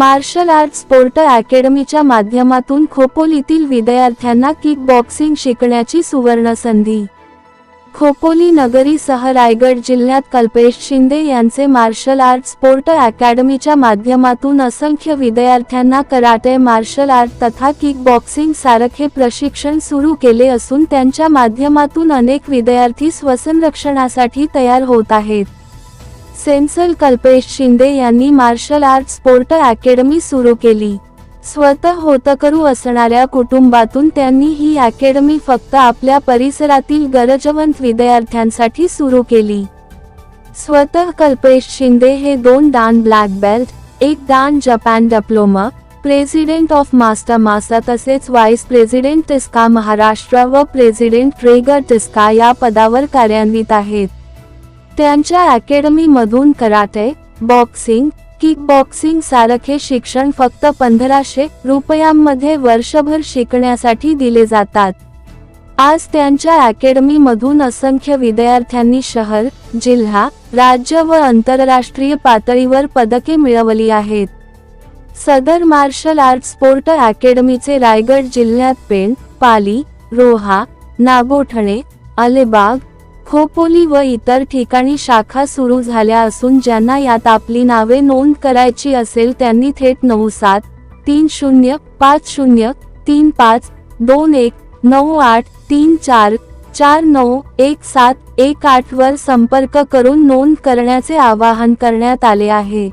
Marshal art sport अकॅडमीच्या माध्यमातून खोपोलीतील विद्यार्थ्यांना kick boxing शिकण्याची सुवर्ण संधी खोपोली नगरीसह रायगड जिल्ह्यात कल्पेश शिंदे यांचे मार्शल आर्ट स्पोर्ट अकॅडमीच्या माध्यमातून असंख्य विद्यार्थ्यांना कराटे मार्शल आर्ट तथा किक बॉक्सिंग सारखे प्रशिक्षण सुरू केले असून त्यांच्या माध्यमातून अनेक विद्यार्थी स्वसंरक्षणासाठी तयार होत आहेत. सेन्सल कल्पेश शिंदे यांनी मार्शल आर्ट स्पोर्ट अकॅडमी सुरू केली. स्वतः होतकरू असणाऱ्या कुटुंबातून त्यांनी ही अकॅडमी फक्त आपल्या परिसरातील गरजवंत विद्यार्थ्यांसाठी सुरू केली. स्वतः कल्पेश शिंदे हे दोन दान ब्लॅक बेल्ट एक dan Japan diploma president of master मासा तसेच व्हाईस प्रेसिडेंट टिस्का महाराष्ट्र व प्रेसिडेंट ट्रेगर टिस्का या पदावर कार्यान्वित आहेत. त्यांच्या अकॅडमीमधून कराटे बॉक्सिंग किकबॉक्सिंग सारखे शिक्षण फक्त पंधराशे रुपयांमध्ये वर्षभर शिकण्यासाठी दिले जातात. आज त्यांच्या अकॅडमीमधून असंख्य विद्यार्थ्यांनी शहर जिल्हा राज्य व आंतरराष्ट्रीय पातळीवर पदके मिळवली आहेत. सदर मार्शल आर्ट स्पोर्ट अकॅडमीचे रायगड जिल्ह्यात पेण पाली रोहा नागोठणे अलिबाग खोपोली व इतर ठिकाणी शाखा सुरू झाल्या असून ज्यांना यात आपली नावे नोंद करायची असेल त्यांनी थेट नऊ सात तीन शून्य पाच शून्य तीन पाच दोन एक नऊ आठ तीन चार चार नऊ एक सात एक आठ वर संपर्क करून नोंद करण्याचे आवाहन करण्यात आले आहे.